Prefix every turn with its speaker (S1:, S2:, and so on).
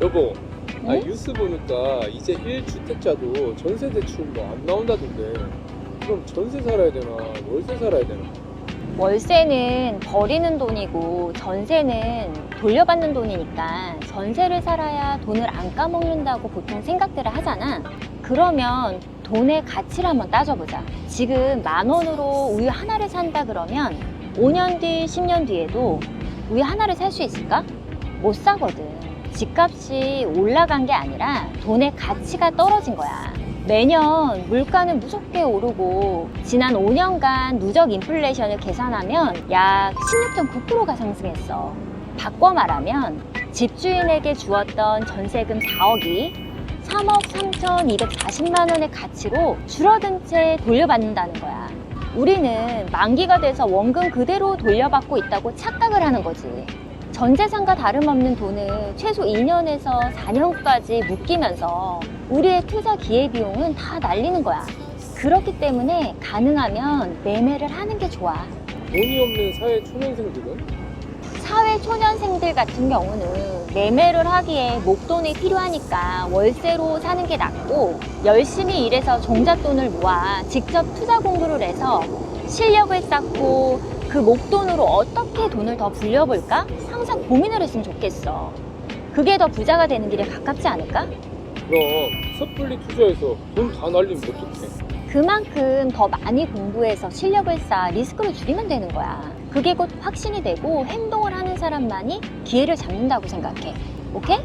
S1: 여보, 아,
S2: 응?
S1: 뉴스 보니까 이제 1주택자도 전세 대출 뭐 안 나온다던데. 그럼 전세 살아야 되나, 월세 살아야 되나?
S2: 월세는 버리는 돈이고 전세는 돌려받는 돈이니까 전세를 살아야 돈을 안 까먹는다고 보통 생각들을 하잖아. 그러면 돈의 가치를 한번 따져보자. 지금 만 원으로 우유 하나를 산다 그러면 5년 뒤, 10년 뒤에도 우유 하나를 살 수 있을까? 못 사거든. 집값이 올라간 게 아니라 돈의 가치가 떨어진 거야. 매년 물가는 무섭게 오르고 지난 5년간 누적 인플레이션을 계산하면 약 16.9%가 상승했어. 바꿔 말하면 집주인에게 주었던 전세금 4억이 3억 3,240만 원의 가치로 줄어든 채 돌려받는다는 거야. 우리는 만기가 돼서 원금 그대로 돌려받고 있다고 착각을 하는 거지. 전 재산과 다름없는 돈을 최소 2년에서 4년까지 묶이면서 우리의 투자 기회 비용은 다 날리는 거야. 그렇기 때문에 가능하면 매매를 하는 게 좋아.
S1: 돈이 없는 사회 초년생들은?
S2: 사회 초년생들 같은 경우는 매매를 하기에 목돈이 필요하니까 월세로 사는 게 낫고 열심히 일해서 종잣돈을 모아 직접 투자 공부를 해서 실력을 쌓고 그 목돈으로 어떻게 돈을 더 불려볼까 항상 고민을 했으면 좋겠어. 그게 더 부자가 되는 길에 가깝지 않을까?
S1: 그럼 섣불리 투자해서 돈 다 날리면 어떡해?
S2: 그만큼 더 많이 공부해서 실력을 쌓아 리스크를 줄이면 되는 거야. 그게 곧 확신이 되고 행동을 하는 사람만이 기회를 잡는다고 생각해. 오케이?